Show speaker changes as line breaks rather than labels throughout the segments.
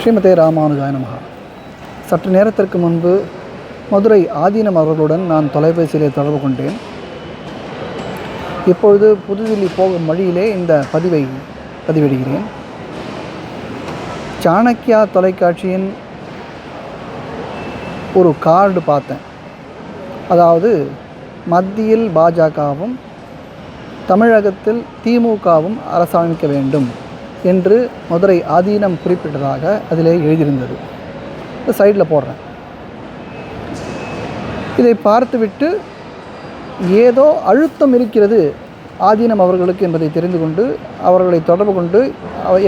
ஸ்ரீமதே ராமானுஜாய நமகா சற்று நேரத்திற்கு முன்பு மதுரை ஆதீனம் அவர்களுடன் நான் தொலைபேசியிலே தொடர்பு கொண்டேன். இப்பொழுது புதுதில்லி போகும் வழியிலே இந்த பதிவை பதிவிடுகிறேன். சாணக்கியா தொலைக்காட்சியின் ஒரு கார்டு பார்த்தேன். அதாவது மத்தியில் பாஜகவும் தமிழகத்தில் திமுகவும் அரசமைக்க வேண்டும் என்று மதுரை ஆதீனம் குறிப்பிட்டதாக அதிலே எழுதியிருந்தது. சைடில் போடுறேன். இதை பார்த்துவிட்டு ஏதோ அழுத்தம் இருக்கிறது ஆதீனம் அவர்களுக்கு என்பதை தெரிந்து கொண்டு அவர்களை தொடர்பு கொண்டு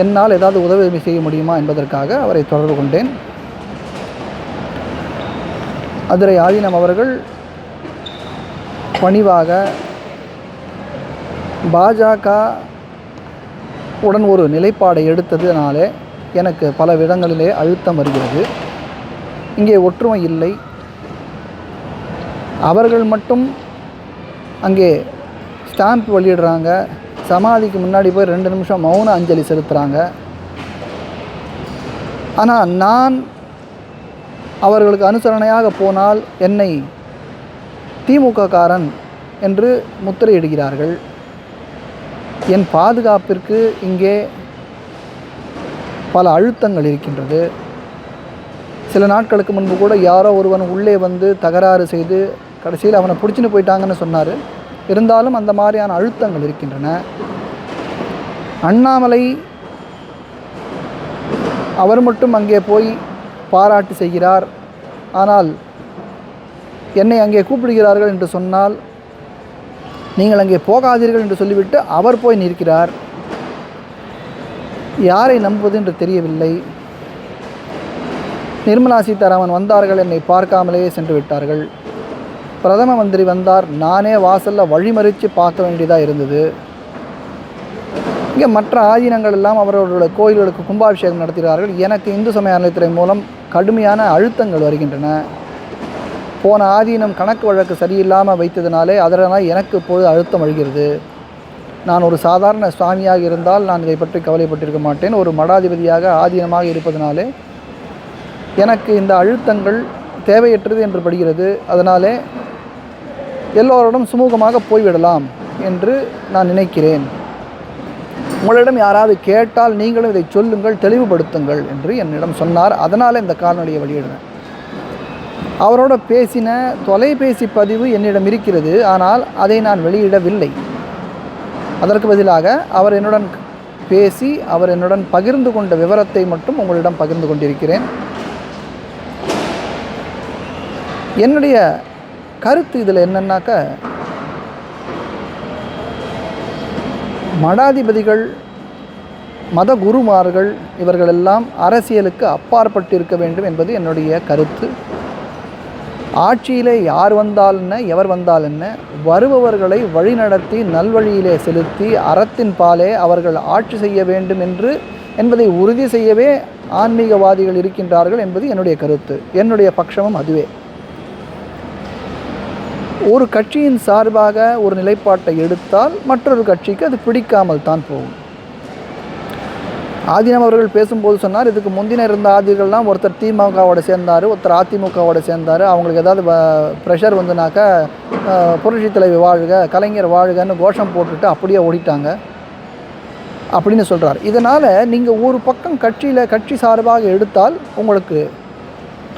என்னால் ஏதாவது உதவி செய்ய முடியுமா என்பதற்காக அவரை தொடர்பு கொண்டேன். அதிரை ஆதீனம் அவர்கள் பணிவாக பாஜக உடன் ஒரு நிலைப்பாடை எடுத்ததுனாலே எனக்கு பல விதங்களிலே அழுத்தம் வருகிறது. இங்கே ஒற்றுமை இல்லை. அவர்கள் மட்டும் அங்கே ஸ்டாம்ப் வெளியிடுறாங்க. சமாதிக்கு முன்னாடி போய் ரெண்டு நிமிஷம் மௌன அஞ்சலி செலுத்துகிறாங்க ஆனால் நான் அவர்களுக்கு அனுசரணையாக போனால் என்னை திமுககாரன் என்று முத்திரையிடுகிறார்கள். என் பாதுகாப்பிற்கு இங்கே பல அழுத்தங்கள் இருக்கின்றது. சில நாட்களுக்கு முன்பு கூட யாரோ ஒருவன் உள்ளே வந்து தகராறு செய்து கடைசியில் அவனை பிடிச்சின்னு போயிட்டாங்கன்னு சொன்னார். இருந்தாலும் அந்த மாதிரியான அழுத்தங்கள் இருக்கின்றன. அண்ணாமலை அவர் மட்டும் அங்கே போய் பாராட்டு செய்கிறார். ஆனால் என்னை அங்கே கூப்பிடுகிறார்கள் என்று சொன்னால் நீங்கள் அங்கே போகாதீர்கள் என்று சொல்லிவிட்டு அவர் போய் நிற்கிறார். யாரை நம்புவது என்று தெரியவில்லை. நிர்மலா சீதாராமன் வந்தார்கள் என்னை பார்க்காமலேயே சென்று விட்டார்கள். பிரதம மந்திரி வந்தார் நானே வாசலில் வழிமறித்து பார்க்க வேண்டியதாக இருந்தது. இங்கே மற்ற ஆதீனங்கள் எல்லாம் அவர்களுடைய கோயில்களுக்கு கும்பாபிஷேகம் நடத்துகிறார்கள். எனக்கு இந்து சமய அறநிலையத்துறை மூலம் கடுமையான அழுத்தங்கள் வருகின்றன. போன ஆதீனம் கணக்கு வழக்கு சரியில்லாமல் வைத்ததினாலே அதனால் எனக்கு இப்போது அழுத்தம் அழுகிறது. நான் ஒரு சாதாரண சுவாமியாக இருந்தால் நான் இதை பற்றி கவலைப்பட்டிருக்க மாட்டேன். ஒரு மடாதிபதியாக ஆதீனமாக இருப்பதனாலே எனக்கு இந்த அழுத்தங்கள் தேவையற்றது என்று படுகிறது. அதனாலே எல்லோரிடம் சுமூகமாக போய்விடலாம் என்று நான் நினைக்கிறேன். உங்களிடம் யாராவது கேட்டால் நீங்களும் இதை சொல்லுங்கள் தெளிவுபடுத்துங்கள் என்று என்னிடம் சொன்னார். அதனால் இந்த கால்நடையை வெளியிடுறேன். அவரோட பேசின தொலைபேசி பதிவு என்னிடம் இருக்கிறது ஆனால் அதை நான் வெளியிடவில்லை. அதற்கு பதிலாக அவர் என்னுடன் பேசி அவர் என்னுடன் பகிர்ந்து கொண்ட விவரத்தை மட்டும் உங்களிடம் பகிர்ந்து கொண்டிருக்கிறேன். என்னுடைய கருத்து இதில் என்னன்னாக்க மடாதிபதிகள் மத குருமார்கள் இவர்களெல்லாம் அரசியலுக்கு அப்பாற்பட்டு இருக்க வேண்டும் என்பது என்னுடைய கருத்து. ஆட்சியிலே யார் வந்தால் என்ன எவர் வந்தால் என்ன வருபவர்களை வழிநடத்தி நல்வழியிலே செலுத்தி அறத்தின் பாலே அவர்கள் ஆட்சி செய்ய வேண்டும் என்று என்பதை உறுதி செய்யவே ஆன்மீகவாதிகள் இருக்கின்றார்கள் என்பது என்னுடைய கருத்து. என்னுடைய பட்சமும் அதுவே. ஒரு கட்சியின் சார்பாக ஒரு நிலைப்பாட்டை எடுத்தால் மற்றொரு கட்சிக்கு அது பிடிக்காமல் தான் போகும். ஆதீனம் அவர்கள் பேசும்போது சொன்னார் இதுக்கு முந்தின இருந்த ஆதிர்கள்லாம் ஒருத்தர் திமுகவோட சேர்ந்தார் ஒருத்தர் அதிமுகவோட சேர்ந்தார். அவங்களுக்கு ஏதாவது ப்ரெஷர் வந்துனாக்கா புரட்சி தலைவி வாழ்க கலைஞர் வாழ்கன்னு கோஷம் போட்டுட்டு அப்படியே ஓடிட்டாங்க. அப்படின்னு சொல்கிறார் இதனால் நீங்கள் ஒரு பக்கம் கட்சியில் கட்சி சார்பாக எடுத்தால் உங்களுக்கு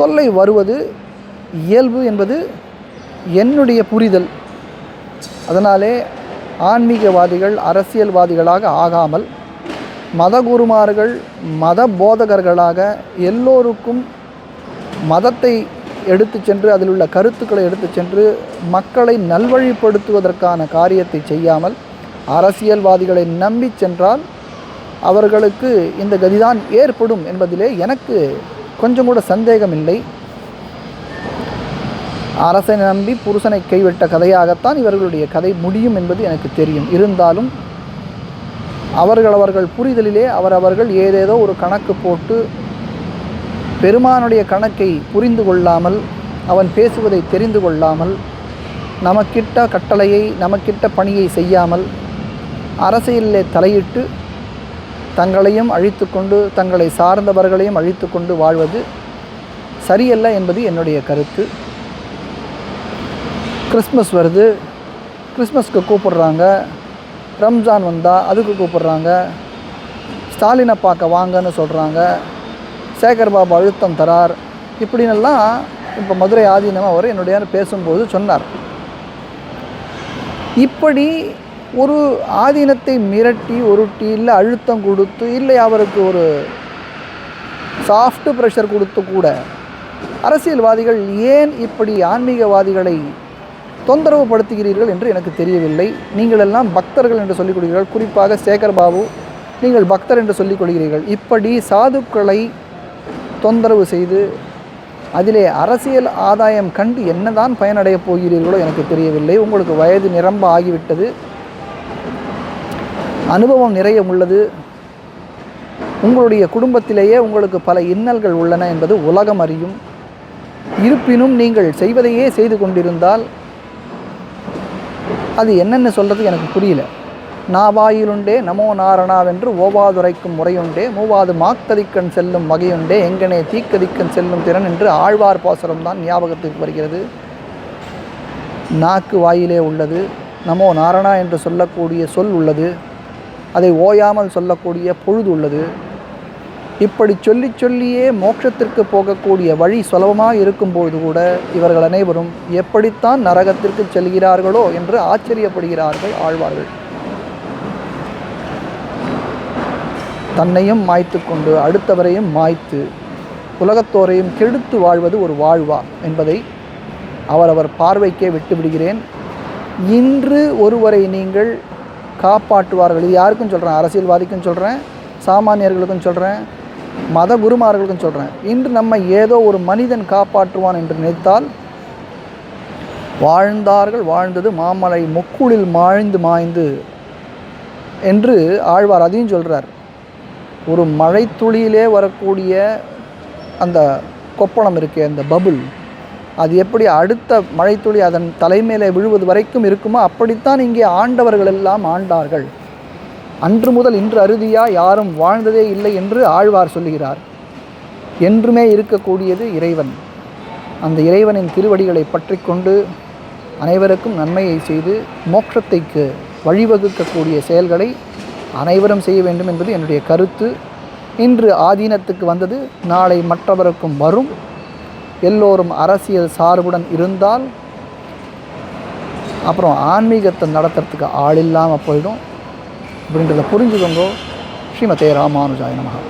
தொல்லை வருவது இயல்பு என்பது என்னுடைய புரிதல். அதனாலே ஆன்மீகவாதிகள் அரசியல்வாதிகளாக ஆகாமல் மதகுருமார்கள் மத போதகர்களாக எல்லோருக்கும் மதத்தை எடுத்து சென்று அதில் உள்ள கருத்துக்களை எடுத்து சென்று மக்களை நல்வழிப்படுத்துவதற்கான காரியத்தை செய்யாமல் அரசியல்வாதிகளை நம்பி சென்றால் அவர்களுக்கு இந்த கதிதான் ஏற்படும் என்பதிலே எனக்கு கொஞ்சம் கூட சந்தேகமில்லை. அரசை நம்பி புருஷனை கைவிட்ட கதையாகத்தான் இவர்களுடைய கதை முடியும் என்பது எனக்கு தெரியும். இருந்தாலும் அவர்கள் அவர்கள் புரிதலிலே அவரவர்கள் ஏதேதோ ஒரு கணக்கு போட்டு பெருமானுடைய கணக்கை புரிந்து கொள்ளாமல் அவன் பேசுவதை தெரிந்து கொள்ளாமல் நமக்கிட்ட கட்டளையை நமக்கிட்ட பணியை செய்யாமல் அரசியலிலே தலையிட்டு தங்களையும் அழித்து கொண்டு தங்களை சார்ந்தவர்களையும் அழித்து கொண்டு வாழ்வது சரியல்ல என்பது என்னுடைய கருத்து. கிறிஸ்மஸ் வருது. கிறிஸ்மஸ்க்கு கூப்பிடுறாங்க. ரம்ஜான் வந்தால் அதுக்கு கூப்பிட்றாங்க. ஸ்டாலினை பார்க்க வாங்கன்னு சொல்கிறாங்க சேகர் பாபு அழுத்தம் தரார். இப்படின்னெல்லாம் இப்போ மதுரை ஆதீனமாக அவர் என்னுடைய பேசும்போது சொன்னார். இப்படி ஒரு ஆதீனத்தை மிரட்டி உருட்டி இல்லை அழுத்தம் கொடுத்து இல்லை அவருக்கு ஒரு சாஃப்ட் ப்ரெஷர் கொடுத்து கூட அரசியல்வாதிகள் ஏன் இப்படி ஆன்மீகவாதிகளை தொந்தரவு படுத்துகிறீர்கள் என்று எனக்கு தெரியவில்லை. நீங்கள் எல்லாம் பக்தர்கள் என்று சொல்லிக் கொள்கிறீர்கள் குறிப்பாக சேகர் பாபு நீங்கள் பக்தர் என்று சொல்லிக் கொள்கிறீர்கள் இப்படி சாதுக்களை தொந்தரவு செய்து அதிலே அரசியல் ஆதாயம் கண்டு என்னதான் பயனடையப் போகிறீர்களோ எனக்கு தெரியவில்லை. உங்களுக்கு வயது நிரம்ப ஆகிவிட்டது. அனுபவம் நிறைய உள்ளது. உங்களுடைய குடும்பத்திலேயே உங்களுக்கு பல இன்னல்கள் உள்ளன என்பது உலகம் அறியும். இருப்பினும் நீங்கள் செய்வதையே செய்து கொண்டிருந்தால் அது என்னென்னு சொல்கிறது எனக்கு புரியல. நாவாயிலுண்டே நமோ நாரணாவென்று ஓவாதுரைக்கும் முறையுண்டே மூவாது மாக்கதிக்கண் செல்லும் வகையுண்டே எங்கனே தீக்கதிக்கண் செல்லும் திறன் என்று ஆழ்வார் பாசுரம் தான் ஞாபகத்துக்கு வருகிறது. நாக்கு வாயிலே உள்ளது நமோ நாரணா என்று சொல்லக்கூடிய சொல் உள்ளது அதை ஓயாமல் சொல்லக்கூடிய பொழுது உள்ளது. இப்படி சொல்லி சொல்லியே மோட்சத்திற்கு போகக்கூடிய வழி சுலபமாக இருக்கும்போது கூட இவர்கள் அனைவரும் எப்படித்தான் நரகத்திற்கு செல்கிறார்களோ என்று ஆச்சரியப்படுகிறார்கள் ஆழ்வார்கள். தன்னையும் மாய்த்து கொண்டு அடுத்தவரையும் மாய்த்து உலகத்தோரையும் கெடுத்து வாழ்வது ஒரு வாழ்வா என்பதை அவரவர் பார்வைக்கே விட்டுவிடுகிறேன். இன்று ஒருவரை நீங்கள் காப்பாற்றுவார்கள். இது யாருக்கும் சொல்கிறேன் அரசியல்வாதிக்கும் சொல்கிறேன் சாமானியர்களுக்கும் சொல்கிறேன் மத குருமார்களுக்கும் சொல்கிறேன் இன்று நம்ம ஏதோ ஒரு மனிதன் காப்பாற்றுவான் என்று நினைத்தால் வாழ்ந்தார்கள் வாழ்ந்தது மாமலை முக்குளில் மாய்ந்து மாய்ந்து என்று ஆழ்வார் அதையும் சொல்கிறார் ஒரு மழைத்துளியிலே வரக்கூடிய அந்த கொப்பளம் இருக்கே அந்த பபுள் அது எப்படி அடுத்த மழைத்துளி அதன் தலைமையிலே விழுவது வரைக்கும் இருக்குமோ அப்படித்தான் இங்கே ஆண்டவர்கள் எல்லாம் ஆண்டார்கள். அன்று முதல் இன்று அறுதியா யாரும் வாழ்ந்ததே இல்லை என்று ஆழ்வார் சொல்லுகிறார். என்றுமே இருக்கக்கூடியது இறைவன். அந்த இறைவனின் திருவடிகளை பற்றி கொண்டு அனைவருக்கும் நன்மையை செய்து மோட்சத்தைக்கு வழிவகுக்கக்கூடிய செயல்களை அனைவரும் செய்ய வேண்டும் என்பது என்னுடைய கருத்து. இன்று ஆதீனத்துக்கு வந்தது நாளை மற்றவருக்கும் வரும். எல்லோரும் அரசியல் சார்புடன் இருந்தால் அப்புறம் ஆன்மீகத்தை நடத்துறதுக்கு ஆள் இல்லாமல் போயிடும். அப்படின்றத புரிஞ்சுக்கோங்க. ஸ்ரீமதே ராமானுஜாய நமகா